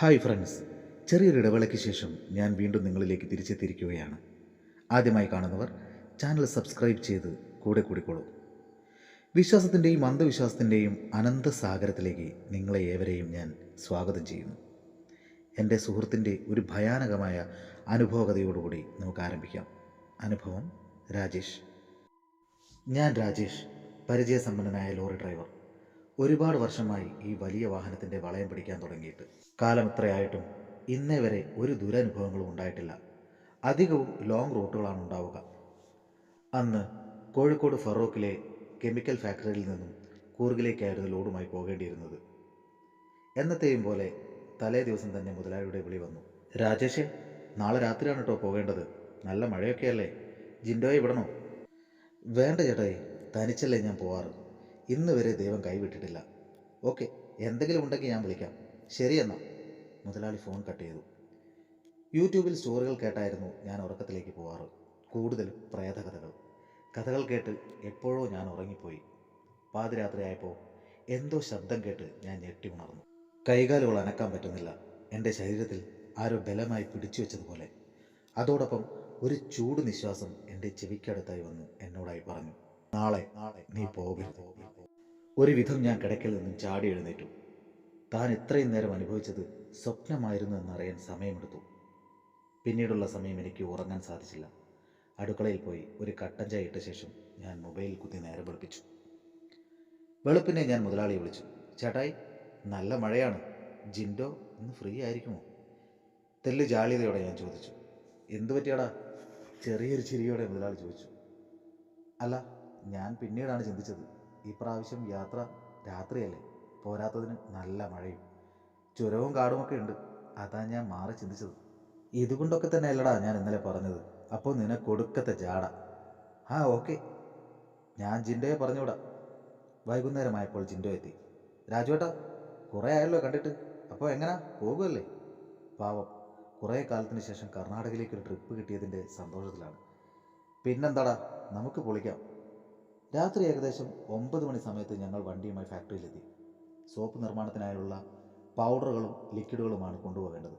Hi friends. ചെറിയൊരു ഇടവേളയ്ക്ക് ശേഷം ഞാൻ വീണ്ടും നിങ്ങളിലേക്ക് തിരിച്ചെത്തിയിരിക്കുകയാണ്. ആദ്യമായി കാണുന്നവർ ചാനൽ സബ്സ്ക്രൈബ് ചെയ്ത് കൂടെ കൂടിക്കോളൂ. വിശ്വാസത്തിന്റെയും അന്ധവിശ്വാസത്തിന്റെയും അനന്തസാഗരത്തിലേക്ക് നിങ്ങളെ ഏവരെയും ഞാൻ സ്വാഗതം ചെയ്യുന്നു. എന്റെ സുഹൃത്തിന്റെ ഒരു ഭയാനകമായ അനുഭവകഥയോടുകൂടി നമുക്ക് ആരംഭിക്കാം. അനുഭവം രാജേഷ്. ഞാൻ രാജേഷ് പരിചയസമ്പന്നനായ ലോറി ഡ്രൈവർ. ഒരുപാട് വർഷമായി ഈ വലിയ വാഹനത്തിന്റെ വളയം പിടിക്കാൻ തുടങ്ങിയിട്ട്. കാലം ഇത്രയായിട്ടും ഇന്നേ വരെ ഒരു ദുരനുഭവങ്ങളും ഉണ്ടായിട്ടില്ല. അധികവും ലോങ് റൂട്ടുകളാണ് ഉണ്ടാവുക. അന്ന് കോഴിക്കോട് ഫറോക്കിലെ കെമിക്കൽ ഫാക്ടറിയിൽ നിന്നും കൂർഗിലേക്കായിരുന്നു ലോഡുമായി പോകേണ്ടിയിരുന്നത്. എന്നത്തെയും പോലെ തലേ ദിവസം തന്നെ മുതലാളിയുടെ വിളി വന്നു. രാജേഷേ നാളെ രാത്രിയാണ് കേട്ടോ പോകേണ്ടത്. നല്ല മഴയൊക്കെയല്ലേ? ജിൻഡോയെ വിടണോ? വേണ്ട ചേട്ടായി തനിച്ചല്ലേ ഞാൻ പോവാറ്. ഇന്ന് വരെ ദൈവം കൈവിട്ടിട്ടില്ല. ഓക്കെ എന്തെങ്കിലും ഉണ്ടെങ്കിൽ ഞാൻ വിളിക്കാം. ശരി എന്നാ. മുതലാളി ഫോൺ കട്ട് ചെയ്തു. യൂട്യൂബിൽ സ്റ്റോറികൾ കേട്ടായിരുന്നു ഞാൻ ഉറക്കത്തിലേക്ക് പോവാറ്. കൂടുതലും പ്രേതകഥകൾ. കഥകൾ കേട്ട് എപ്പോഴോ ഞാൻ ഉറങ്ങിപ്പോയി. പാതിരാത്രിയായപ്പോൾ എന്തോ ശബ്ദം കേട്ട് ഞാൻ ഞെട്ടി ഉണർന്നു. കൈകാലുകൾ അനക്കാൻ പറ്റുന്നില്ല. എന്റെ ശരീരത്തിൽ ആരോ ബലമായി പിടിച്ചു വെച്ചതുപോലെ. അതോടൊപ്പം ഒരു ചൂട് നിശ്വാസം എന്റെ ചെവിക്കടുത്തായി വന്ന് എന്നോടായി പറഞ്ഞു. നാളെ നാളെ നീ പോകരുത് ഒരു വിധം ഞാൻ കിടക്കൽ നിന്നും ചാടി എഴുന്നേറ്റു. താൻ ഇത്രയും നേരം അനുഭവിച്ചത് സ്വപ്നമായിരുന്നു എന്നറിയാൻ സമയമെടുത്തു. പിന്നീടുള്ള സമയം എനിക്ക് ഉറങ്ങാൻ സാധിച്ചില്ല. അടുക്കളയിൽ പോയി ഒരു കട്ടൻ ചായ ഇട്ട ശേഷം ഞാൻ മൊബൈലിൽ കുത്തി നേരം വെളുപ്പിച്ചു. വെളുപ്പിനെ ഞാൻ മുതലാളിയെ വിളിച്ചു. ചേട്ടായി നല്ല മഴയാണ്. ജിൻഡോ ഇന്ന് ഫ്രീ ആയിരിക്കുമോ? തെല്ല് ജാളിയതയോടെ ഞാൻ ചോദിച്ചു. എന്തു പറ്റിയാടാ? ചെറിയൊരു ചിരിയോടെ മുതലാളി ചോദിച്ചു. അല്ല ഞാൻ പിന്നീടാണ് ചിന്തിച്ചത്. ഈ പ്രാവശ്യം യാത്ര രാത്രിയല്ലേ? പോരാത്തതിന് നല്ല മഴയും. ചുരവും കാടുമൊക്കെ ഉണ്ട് അതാ ഞാൻ മാറി ചിന്തിച്ചത്. ഇതുകൊണ്ടൊക്കെ തന്നെ അല്ലടാ ഞാൻ ഇന്നലെ പറഞ്ഞത്. അപ്പോൾ നിനക്ക് കൊടുക്കത്തെ ജാട. ആ ഓക്കെ. ഞാൻ ജിൻഡോയെ പറഞ്ഞുവിടാം. വൈകുന്നേരമായപ്പോൾ ജിൻഡോ എത്തി. രാജുവേട്ടാ കുറേ ആയല്ലോ കണ്ടിട്ട്. അപ്പോൾ എങ്ങനാ? പോകുമല്ലേ പാവം. കുറേ കാലത്തിന് ശേഷം കർണാടകയിലേക്ക് ഒരു ട്രിപ്പ് കിട്ടിയതിന്റെ സന്തോഷത്തിലാണ്. പിന്നെന്താടാ? നമുക്ക് പൊളിക്കാം. രാത്രി ഏകദേശം ഒമ്പത് മണി സമയത്ത് ഞങ്ങൾ വണ്ടിയുമായി ഫാക്ടറിയിലെത്തി. സോപ്പ് നിർമ്മാണത്തിനായുള്ള പൗഡറുകളും ലിക്വിഡുകളുമാണ് കൊണ്ടുപോകേണ്ടത്.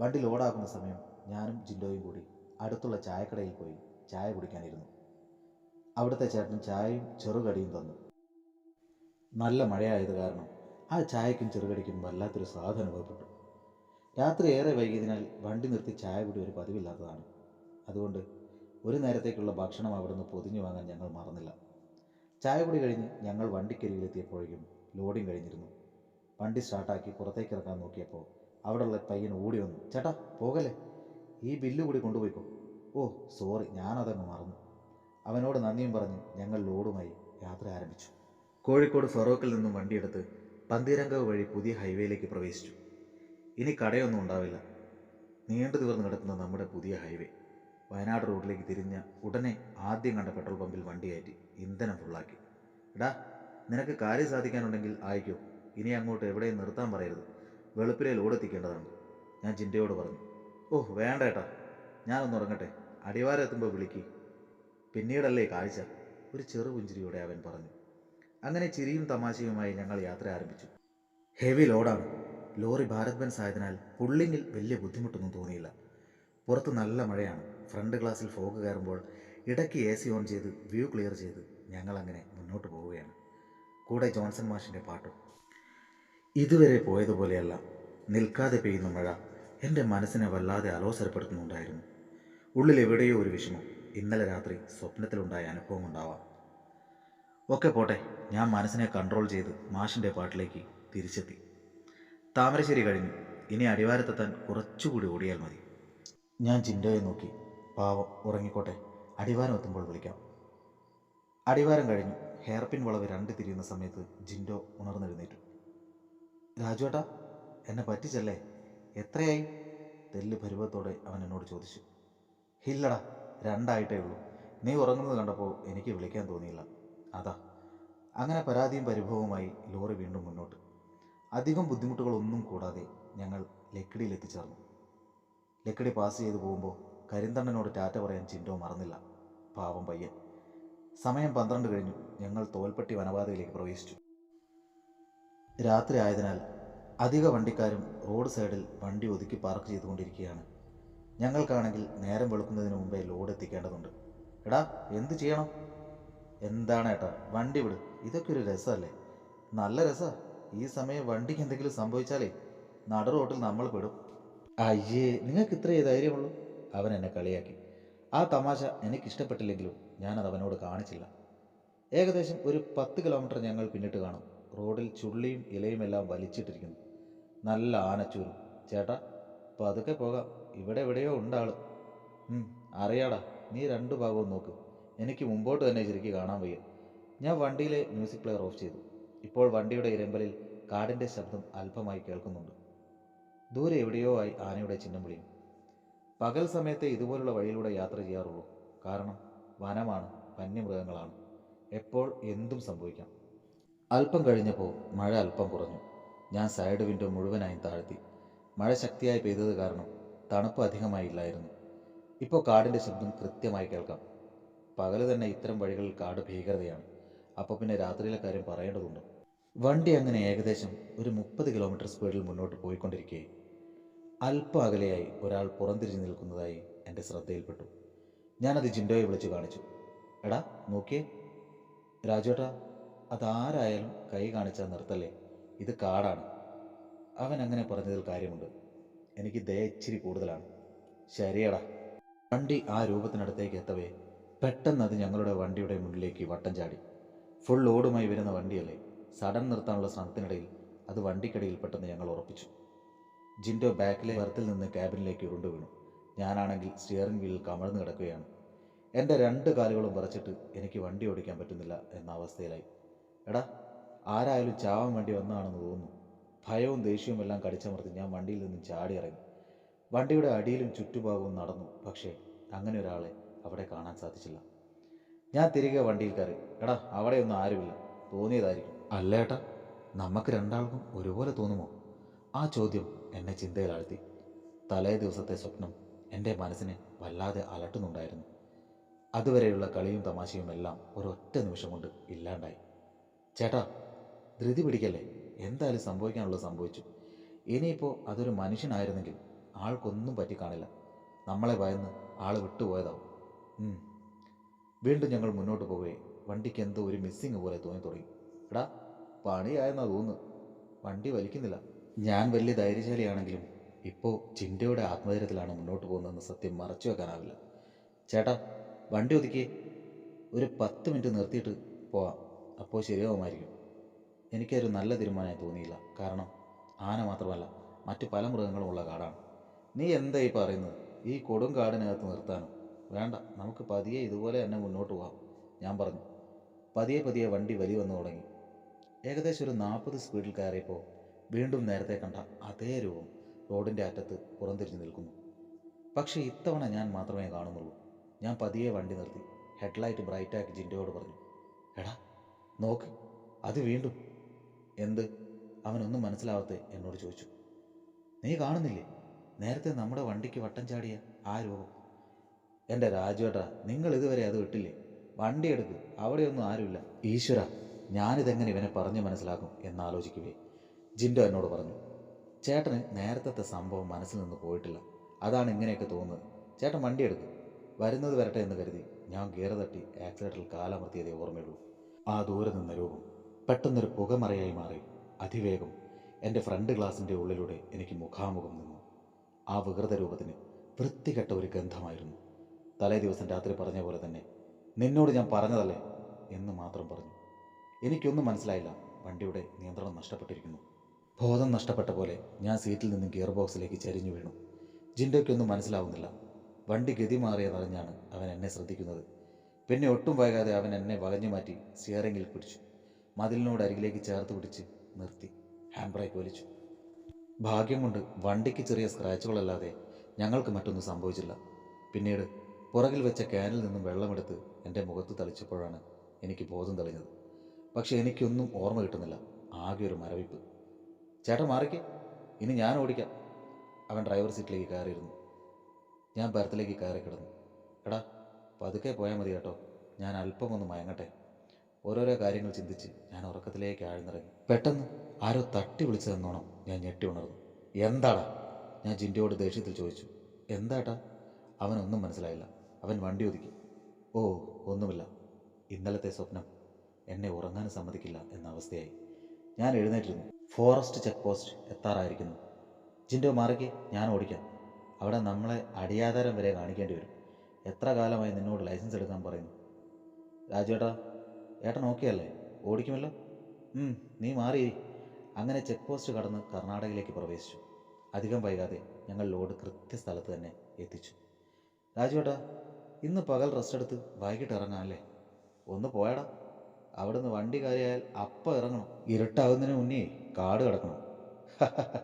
വണ്ടി ലോഡാക്കുന്ന സമയം ഞാനും ജിൻഡോയും കൂടി അടുത്തുള്ള ചായക്കടയിൽ പോയി ചായ കുടിക്കാനിരുന്നു. അവിടുത്തെ ചേട്ടൻ ചായയും ചെറുകടിയും തന്നു. നല്ല മഴയായത് കാരണം ആ ചായക്കും ചെറുകടിക്കും വല്ലാത്തൊരു സ്വാദ് അനുഭവപ്പെട്ടു. രാത്രി ഏറെ വൈകിയതിനാൽ വണ്ടി നിർത്തി ചായ കുടി ഒരു പതിവില്ലാത്തതാണ്. അതുകൊണ്ട് ഒരു നേരത്തേക്കുള്ള ഭക്ഷണം അവിടുന്ന് പൊതിഞ്ഞു വാങ്ങാൻ ഞങ്ങൾ മറന്നില്ല. ചായ കുടി കഴിഞ്ഞ് ഞങ്ങൾ വണ്ടിക്കരികിലെത്തിയപ്പോഴേക്കും ലോഡിങ് കഴിഞ്ഞിരുന്നു. വണ്ടി സ്റ്റാർട്ടാക്കി പുറത്തേക്ക് ഇറക്കാൻ നോക്കിയപ്പോൾ അവിടെയുള്ള പയ്യൻ ഓടി വന്നു. ചേട്ടാ പോകല്ലേ? ഈ ബില്ല് കൂടി കൊണ്ടുപോയിക്കോ. ഓ സോറി ഞാനതങ്ങ് മറന്നു. അവനോട് നന്ദിയും പറഞ്ഞ് ഞങ്ങൾ ലോഡുമായി യാത്ര ആരംഭിച്ചു. കോഴിക്കോട് ഫറോക്കിൽ നിന്നും വണ്ടിയെടുത്ത് പന്തീരങ്കാവ് വഴി പുതിയ ഹൈവേയിലേക്ക് പ്രവേശിച്ചു. ഇനി കടയൊന്നും ഉണ്ടാവില്ല. നീണ്ടു തീർന്നു കിടക്കുന്ന നമ്മുടെ പുതിയ ഹൈവേ. വയനാട് റോഡിലേക്ക് തിരിഞ്ഞ ഉടനെ ആദ്യം കണ്ട പെട്രോൾ പമ്പിൽ വണ്ടി കയറ്റി ഇന്ധനം ഫുള്ളാക്കി എടാ നിനക്ക് കാര്യം സാധിക്കാനുണ്ടെങ്കിൽ ആയിക്കോ. ഇനി അങ്ങോട്ട് എവിടെയും നിർത്താൻ പറയരുത്. വെളുപ്പിലെ ലോഡ് എത്തിക്കേണ്ടതാണ് ഞാൻ ചിന്തയോട് പറഞ്ഞു. ഓ വേണ്ട ഏട്ടാ. ഞാനൊന്ന് ഉറങ്ങട്ടെ. അടിവാരം എത്തുമ്പോൾ വിളിക്ക്. പിന്നീടല്ലേ കാഴ്ച. ഒരു ചെറുപുഞ്ചിരിയോടെ അവൻ പറഞ്ഞു. അങ്ങനെ ചിരിയും തമാശയുമായി ഞങ്ങൾ യാത്ര ആരംഭിച്ചു. ഹെവി ലോഡാണ്. ലോറി ഭാരത് ബെൻസ് ആയതിനാൽ പുള്ളിങ്ങിൽ വലിയ ബുദ്ധിമുട്ടൊന്നും തോന്നിയില്ല. പുറത്ത് നല്ല മഴയാണ്. ഫ്രണ്ട് ഗ്ലാസ്സിൽ ഫോഗ് കയറുമ്പോൾ ഇടയ്ക്ക് എ സി ഓൺ ചെയ്ത് വ്യൂ ക്ലിയർ ചെയ്ത് ഞങ്ങളങ്ങനെ മുന്നോട്ട് പോവുകയാണ്. കൂടെ ജോൺസൺ മാഷിന്റെ പാട്ടും. ഇതുവരെ പോയതുപോലെയല്ല നിൽക്കാതെ പെയ്യുന്ന മഴ എന്റെ മനസ്സിനെ വല്ലാതെ അലോസരപ്പെടുത്തുന്നുണ്ടായിരുന്നു. ഉള്ളിൽ എവിടെയോ ഒരു വിഷമം ഇന്നലെ രാത്രി സ്വപ്നത്തിലുണ്ടായ അനുഭവം ഉണ്ടാവാം. ഒക്കെ പോട്ടെ ഞാൻ മനസ്സിനെ കൺട്രോൾ ചെയ്ത് മാഷിന്റെ പാട്ടിലേക്ക് തിരിച്ചെത്തി. താമരശ്ശേരി കഴിഞ്ഞു. ഇനി അടിവാരത്തെത്താൻ കുറച്ചുകൂടി ഓടിയാൽ മതി. ഞാൻ ചിന്തയെ നോക്കി. പാവം ഉറങ്ങിക്കോട്ടെ. അടിവാരം എത്തുമ്പോൾ വിളിക്കാം. അടിവാരം കഴിഞ്ഞു ഹെയർപിൻ വളവ് രണ്ട് തിരിയുന്ന സമയത്ത് ജിൻഡോ ഉണർന്നെഴുന്നേറ്റു. രാജുവേട്ടാ എന്നെ പറ്റിച്ചല്ലേ? എത്രയായി? തെല്ല് പരുവത്തോടെ അവൻ എന്നോട് ചോദിച്ചു. ഇല്ലടാ രണ്ടായിട്ടേ ഉള്ളൂ. നീ ഉറങ്ങുന്നത് കണ്ടപ്പോൾ എനിക്ക് വിളിക്കാൻ തോന്നിയില്ല. അതാ. അങ്ങനെ പരാതിയും പരിഭവവുമായി ലോറി വീണ്ടും മുന്നോട്ട്. അധികം ബുദ്ധിമുട്ടുകളൊന്നും കൂടാതെ ഞങ്ങൾ ലക്കിടിയിൽ എത്തിച്ചേർന്നു ലക്കിടി പാസ് ചെയ്തു പോകുമ്പോൾ കരിന്തണ്ണനോട് ടാറ്റ പറയാൻ ചിൻഡോ മറന്നില്ല. പാവം പയ്യൻ. സമയം പന്ത്രണ്ട് കഴിഞ്ഞു. ഞങ്ങൾ തോൽപ്പെട്ടി വനപാതയിലേക്ക് പ്രവേശിച്ചു. രാത്രി ആയതിനാൽ അധിക വണ്ടിക്കാരും റോഡ് സൈഡിൽ വണ്ടി ഒതുക്കി പാർക്ക് ചെയ്തുകൊണ്ടിരിക്കുകയാണ്. ഞങ്ങൾക്കാണെങ്കിൽ നേരം വെളുക്കുന്നതിന് മുമ്പേ ലോഡ് എത്തിക്കേണ്ടതുണ്ട്. എടാ എന്ത് ചെയ്യണം? എന്താണ് ഏട്ടാ വണ്ടി വിട്. ഇതൊക്കെ ഒരു രസമല്ലേ? നല്ല രസമാണ് ഈ സമയം വണ്ടിക്ക് എന്തെങ്കിലും സംഭവിച്ചാലേ നട റോട്ടിൽ നമ്മൾ പെടും. അയ്യേ നിങ്ങൾക്ക് ഇത്രയേ ധൈര്യമുള്ളൂ? അവൻ എന്നെ കളിയാക്കി. ആ തമാശ എനിക്കിഷ്ടപ്പെട്ടില്ലെങ്കിലും ഞാനത് അവനോട് കാണിച്ചില്ല. ഏകദേശം ഒരു പത്ത് കിലോമീറ്റർ ഞങ്ങൾ പിന്നിട്ട് കാണും. റോഡിൽ ചുള്ളിയും ഇലയും എല്ലാം വലിച്ചിട്ടിരിക്കുന്നു. നല്ല ആനച്ചൂരും. ചേട്ടാ പതുക്കെ പോകാം. ഇവിടെ എവിടെയോ ഉണ്ടാൾ ഉം, അറിയാടാ. നീ രണ്ടു ഭാഗവും നോക്ക്. എനിക്ക് മുമ്പോട്ട് തന്നെ ശരിക്കും കാണാൻ വയ്യ. ഞാൻ വണ്ടിയിലെ മ്യൂസിക് പ്ലെയർ ഓഫ് ചെയ്തു. ഇപ്പോൾ വണ്ടിയുടെ ഇരമ്പലിൽ കാടിന്റെ ശബ്ദം അല്പമായി കേൾക്കുന്നുണ്ട്. ദൂരെ എവിടെയോ ആയി ആനയുടെ ചിഹ്നം വിളിയും. പകൽ സമയത്തെ ഇതുപോലുള്ള വഴിയിലൂടെ യാത്ര ചെയ്യാറുള്ളൂ. കാരണം വനമാണ് വന്യമൃഗങ്ങളാണ്. എപ്പോൾ എന്തും സംഭവിക്കാം. അല്പം കഴിഞ്ഞപ്പോൾ മഴ അല്പം കുറഞ്ഞു. ഞാൻ സൈഡ് വിൻഡോ മുഴുവനായും താഴ്ത്തി. മഴ ശക്തിയായി പെയ്തത് കാരണം തണുപ്പ് അധികമായില്ലായിരുന്നു ഇപ്പോൾ കാടിന്റെ ശബ്ദം കൃത്യമായി കേൾക്കാം. പകൽ തന്നെ ഇത്തരം വഴികളിൽ കാട് ഭീകരതയാണ്. അപ്പോൾ പിന്നെ രാത്രിയിലെ കാര്യം പറയേണ്ടതുണ്ട്. വണ്ടി അങ്ങനെ ഏകദേശം ഒരു മുപ്പത് കിലോമീറ്റർ സ്പീഡിൽ മുന്നോട്ട് പോയിക്കൊണ്ടിരിക്കെ. അല്പം അകലെയായി ഒരാൾ പുറംതിരിഞ്ഞ് നിൽക്കുന്നതായി എന്റെ ശ്രദ്ധയിൽപ്പെട്ടു. ഞാനത് ജിൻഡോയെ വിളിച്ചു കാണിച്ചു. എടാ നോക്കിയേ. രാജുവേട്ടാ അതാരായാലും കൈ കാണിച്ചാൽ നിർത്തല്ലേ? ഇത് കാടാണ്. അവൻ അങ്ങനെ പറഞ്ഞതിൽ കാര്യമുണ്ട്. എനിക്ക് ദയ ഇച്ചിരി കൂടുതലാണ്. ശരിയടാ. വണ്ടി ആ രൂപത്തിനടുത്തേക്ക് എത്തവേ. പെട്ടെന്ന് അത് ഞങ്ങളുടെ വണ്ടിയുടെ മുന്നിലേക്ക് വട്ടം ചാടി. ഫുൾ ലോഡുമായി വരുന്ന വണ്ടിയല്ലേ? സഡൻ നിർത്താനുള്ള ശ്രമത്തിനിടയിൽ അത് വണ്ടിക്കടിയിൽ പെട്ടെന്ന് ഞങ്ങൾ ഉറപ്പിച്ചു. ജിൻഡോ ബാക്കിലെ വർത്തിൽ നിന്ന് ക്യാബിനിലേക്ക് ഉരുണ്ടു വീണു. ഞാനാണെങ്കിൽ സ്റ്റിയറിംഗ് വീലിൽ കമഴ്ന്നു കിടക്കുകയാണ്. എന്റെ രണ്ട് കാലുകളും വിറച്ചിട്ട് എനിക്ക് വണ്ടി ഓടിക്കാൻ പറ്റുന്നില്ല എന്ന അവസ്ഥയിലായി. എടാ ആരായാലും ചാവാൻ വേണ്ടി വന്നതാണെന്ന് തോന്നുന്നു. ഭയവും ദേഷ്യവും എല്ലാം കടിച്ചമർത്തി ഞാൻ വണ്ടിയിൽ നിന്നും ചാടി ഇറങ്ങി. വണ്ടിയുടെ അടിയിലും ചുറ്റുഭാഗവും നടന്നു. പക്ഷേ അങ്ങനെ ഒരാളെ അവിടെ കാണാൻ സാധിച്ചില്ല. ഞാൻ തിരികെ വണ്ടിയിൽ കയറി. എടാ അവിടെയൊന്നും ആരുമില്ല. തോന്നിയതായിരിക്കും. അല്ല ഏട്ടാ നമുക്ക് രണ്ടാൾക്കും ഒരുപോലെ തോന്നുമോ? ആ ചോദ്യം എന്നെ ചിന്തയിലാഴ്ത്തി. തലേ ദിവസത്തെ സ്വപ്നം എന്റെ മനസ്സിനെ വല്ലാതെ അലട്ടുന്നുണ്ടായിരുന്നു. അതുവരെയുള്ള കളിയും തമാശയും എല്ലാം ഒരൊറ്റ നിമിഷം കൊണ്ട് ഇല്ലാണ്ടായി. ചേട്ടാ ധൃതി പിടിക്കല്ലേ? എന്തായാലും സംഭവിക്കാനുള്ളത് സംഭവിച്ചു. ഇനിയിപ്പോൾ അതൊരു മനുഷ്യനായിരുന്നെങ്കിൽ ആൾക്കൊന്നും പറ്റി കാണില്ല നമ്മളെ ഭയന്ന് ആൾ വിട്ടുപോയതാവും. വീണ്ടും ഞങ്ങൾ മുന്നോട്ട് പോവുകയെ വണ്ടിക്ക് എന്തോ ഒരു മിസ്സിങ് പോലെ തോന്നി തുടങ്ങി എടാ പണിയായെന്നാ തോന്നുന്നു. വണ്ടി വലിക്കുന്നില്ല. ഞാൻ വലിയ ധൈര്യശാലിയാണെങ്കിലും ഇപ്പോൾ ചിന്തയുടെ ആത്മധൈര്യത്തിലാണ് മുന്നോട്ട് പോകുന്നതെന്ന് സത്യം മറച്ചു വെക്കാനാവില്ല. ചേട്ടാ വണ്ടി ഒതുക്കിയേ. ഒരു പത്ത് മിനിറ്റ് നിർത്തിയിട്ട് പോവാം. അപ്പോൾ ശരിയാവുമായിരിക്കും. എനിക്കൊരു നല്ല തീരുമാനമായി തോന്നിയില്ല. കാരണം ആന മാത്രമല്ല മറ്റു പല മൃഗങ്ങളും ഉള്ള കാടാണ്. നീ എന്താ ഈ പറയുന്നത്? ഈ കൊടും കാടിനകത്ത് നിർത്താനോ? വേണ്ട നമുക്ക് പതിയെ ഇതുപോലെ തന്നെ മുന്നോട്ട് പോകാം ഞാൻ പറഞ്ഞു. പതിയെ പതിയെ വണ്ടി വലി വന്നു തുടങ്ങി. ഏകദേശം ഒരു നാൽപ്പത് സ്പീഡിൽ കയറിയപ്പോൾ വീണ്ടും നേരത്തെ കണ്ട അതേ രൂപം റോഡിന്റെ അറ്റത്ത് പുറംതിരിഞ്ഞ് നിൽക്കുന്നു. പക്ഷേ ഇത്തവണ ഞാൻ മാത്രമേ കാണുന്നുള്ളൂ. ഞാൻ പതിയെ വണ്ടി നിർത്തി. ഹെഡ്ലൈറ്റ് ബ്രൈറ്റാക്കി ജിൻഡോയോട് പറഞ്ഞു എടാ നോക്ക് അത് വീണ്ടും. എന്ത്? അവനൊന്നും മനസ്സിലാവാത്ത എന്നോട് ചോദിച്ചു. നീ കാണുന്നില്ലേ? നേരത്തെ നമ്മുടെ വണ്ടിക്ക് വട്ടം ചാടിയ ആ രൂപം. എന്റെ രാജുവേട്ടാ നിങ്ങൾ ഇതുവരെ അത് വിട്ടില്ലേ? വണ്ടി എടുക്ക് അവിടെയൊന്നും ആരുമില്ല. ഈശ്വര ഞാനിതെങ്ങനെ ഇവനെ പറഞ്ഞു മനസ്സിലാക്കും എന്നാലോചിക്കുകയെ ജിൻഡോ എന്നോട് പറഞ്ഞു ചേട്ടന് നേരത്തെ സംഭവം മനസ്സിൽ നിന്ന് പോയിട്ടില്ല. അതാണ് ഇങ്ങനെയൊക്കെ തോന്നുന്നത്. ചേട്ടൻ വണ്ടി എടുക്കും. വരുന്നത് വരട്ടെ എന്ന് കരുതി ഞാൻ ഗിയർ തട്ടി ആക്സിലേറ്ററിൽ കാലമർത്തിയതേ ഓർമ്മയുള്ളൂ. ആ ദൂരെ നിന്ന രൂപം പെട്ടെന്നൊരു പുകമറയായി മാറി. അതിവേഗം എന്റെ ഫ്രണ്ട് ഗ്ലാസിന്റെ ഉള്ളിലൂടെ എനിക്ക് മുഖാമുഖം നിന്നു. ആ വികൃത രൂപത്തിന് വൃത്തികെട്ട ഒരു ഗന്ധമായിരുന്നു. തലേ ദിവസം രാത്രി പറഞ്ഞ പോലെ തന്നെ നിന്നോട് ഞാൻ പറഞ്ഞതല്ലേ? എന്ന് മാത്രം പറഞ്ഞു. എനിക്കൊന്നും മനസ്സിലായില്ല. വണ്ടിയുടെ നിയന്ത്രണം നഷ്ടപ്പെട്ടിരിക്കുന്നു. ബോധം നഷ്ടപ്പെട്ട പോലെ ഞാൻ സീറ്റിൽ നിന്ന് ഗിയർ ബോക്സിലേക്ക് ചരിഞ്ഞു വീണു. ജിൻഡയ്ക്കൊന്നും മനസ്സിലാവുന്നില്ല. വണ്ടി ഗതി മാറിയതറിഞ്ഞാണ് അവൻ എന്നെ ശ്രദ്ധിക്കുന്നത്. പിന്നെ ഒട്ടും വൈകാതെ അവൻ എന്നെ വകഞ്ഞു മാറ്റി സ്റ്റിയറിംഗിൽ പിടിച്ചു. മതിലിനോട് അരികിലേക്ക് ചേർത്ത് പിടിച്ച് നിർത്തി. ഹാൻഡ് ബ്രേക്ക് വലിച്ചു ഭാഗ്യം കൊണ്ട് വണ്ടിക്ക് ചെറിയ സ്ക്രാച്ചുകളല്ലാതെ ഞങ്ങൾക്ക് മറ്റൊന്നും സംഭവിച്ചില്ല. പിന്നീട് പുറകിൽ വെച്ച ക്യാനിൽ നിന്നും വെള്ളമെടുത്ത് എന്റെ മുഖത്ത് തളിച്ചപ്പോഴാണ് എനിക്ക് ബോധം തെളിഞ്ഞത്. പക്ഷേ എനിക്കൊന്നും ഓർമ്മ കിട്ടുന്നില്ല. ആകെ ഒരു മരവിപ്പ്. ചേട്ടൻ മാറിക്കേ. ഇനി ഞാൻ ഓടിക്കാം. അവൻ ഡ്രൈവർ സീറ്റിലേക്ക് കയറിയിരുന്നു. ഞാൻ ബർത്തിലേക്ക് കയറി കിടന്നു. എടാ പതുക്കെ പോയാൽ മതി കേട്ടോ. ഞാൻ അല്പം ഒന്ന് മയങ്ങട്ടെ. ഓരോരോ കാര്യങ്ങൾ ചിന്തിച്ച് ഞാൻ ഉറക്കത്തിലേക്ക് ആഴ്ന്നിറങ്ങി. പെട്ടെന്ന് ആരോ തട്ടി വിളിച്ചതെന്നോണം ഞാൻ ഞെട്ടി ഉണർന്നു. എന്താടാ? ഞാൻ ജിൻഡോയോട് ദേഷ്യത്തിൽ ചോദിച്ചു. എന്താട്ടാ അവനൊന്നും മനസ്സിലായില്ല. അവൻ വണ്ടി ഒതുക്കി. ഓ ഒന്നുമില്ല. ഇന്നലത്തെ സ്വപ്നം എന്നെ ഉറങ്ങാൻ സമ്മതിക്കില്ല എന്ന അവസ്ഥയായി. ഞാൻ എഴുന്നേറ്റിരുന്നു. ഫോറസ്റ്റ് ചെക്ക് പോസ്റ്റ് എത്താറായിരിക്കുന്നു. ജിൻഡോ മാറിക്ക് ഞാൻ ഓടിക്കാം. അവിടെ നമ്മളെ അടിയാധാരം വരെ കാണിക്കേണ്ടി വരും. എത്ര കാലമായി നിന്നോട് ലൈസൻസ് എടുക്കാൻ പറയുന്നു? രാജുവേട്ടാ ഏട്ടൻ ഓക്കെ അല്ലേ ഓടിക്കുമല്ലോ നീ മാറി. അങ്ങനെ ചെക്ക് പോസ്റ്റ് കടന്ന് കർണാടകയിലേക്ക് പ്രവേശിച്ചു. അധികം വൈകാതെ ഞങ്ങൾ ലോഡ് കൃത്യസ്ഥലത്ത് തന്നെ എത്തിച്ചു. രാജുവേട്ടാ ഇന്ന് പകൽ റെസ്റ്റ് എടുത്ത് വൈകിട്ട് ഇറങ്ങാം അല്ലേ? ഒന്ന് പോയടാ. അവിടുന്ന് വണ്ടി കയറിയാൽ അപ്പം ഇറങ്ങണം. ഇരുട്ടാകുന്നതിന് മുന്നേ കാട് കിടക്കണം.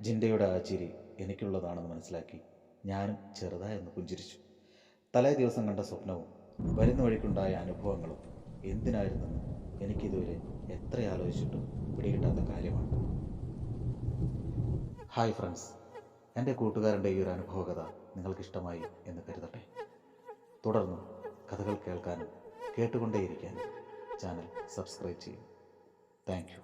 ജിൻഡയുടെ ആ ചിരി എനിക്കുള്ളതാണെന്ന് മനസ്സിലാക്കി ഞാനും ചെറുതായി ഒന്ന് പുഞ്ചിരിച്ചു. തലേ ദിവസം കണ്ട സ്വപ്നവും വരുന്ന വഴിക്കുണ്ടായ അനുഭവങ്ങളും എന്തിനായിരുന്നെന്ന് എനിക്കിതുവരെ എത്ര ആലോചിച്ചിട്ടും പിടികിട്ടാത്ത കാര്യമാണ്. ഹായ് ഫ്രണ്ട്സ് എന്റെ കൂട്ടുകാരന്റെ ഈ ഒരു അനുഭവ കഥ നിങ്ങൾക്കിഷ്ടമായി എന്ന് കരുതട്ടെ. തുടർന്നും കഥകൾ കേൾക്കാനും കേട്ടുകൊണ്ടേയിരിക്കാനും ചാനൽ സബ്സ്ക്രൈബ് ചെയ്യും താങ്ക് യു